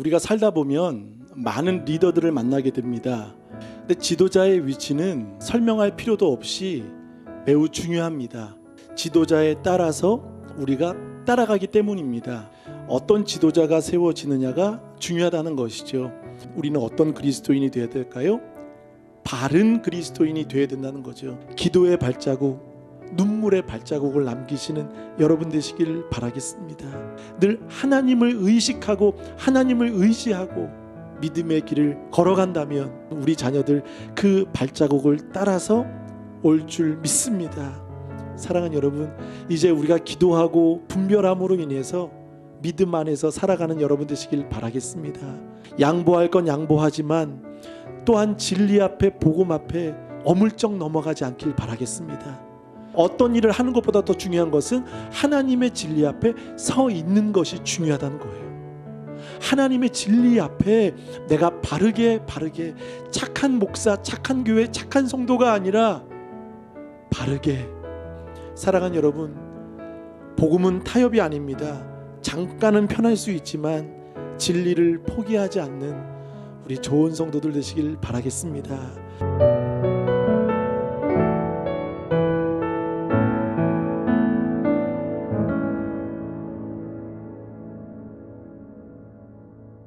우리가 살다 보면 많은 리더들을 만나게 됩니다. 근데 지도자의 위치는 설명할 필요도 없이 매우 중요합니다. 지도자에 따라서 우리가 따라가기 때문입니다. 어떤 지도자가 세워지느냐가 중요하다는 것이죠. 우리는 어떤 그리스도인이 되어야 될까요? 바른 그리스도인이 되어야 된다는 거죠. 기도의 발자국, 눈물의 발자국을 남기시는 여러분 되시길 바라겠습니다. 늘 하나님을 의식하고 하나님을 의지하고 믿음의 길을 걸어간다면 우리 자녀들 그 발자국을 따라서 올 줄 믿습니다. 사랑하는 여러분, 이제 우리가 기도하고 분별함으로 인해서 믿음 안에서 살아가는 여러분 되시길 바라겠습니다. 양보할 건 양보하지만 또한 진리 앞에 복음 앞에 어물쩍 넘어가지 않길 바라겠습니다. 어떤 일을 하는 것보다 더 중요한 것은 하나님의 진리 앞에 서 있는 것이 중요하다는 거예요. 하나님의 진리 앞에 내가 바르게 바르게 착한 목사, 착한 교회, 착한 성도가 아니라 바르게 사랑하는 여러분, 복음은 타협이 아닙니다. 잠깐은 편할 수 있지만 진리를 포기하지 않는 우리 좋은 성도들 되시길 바라겠습니다.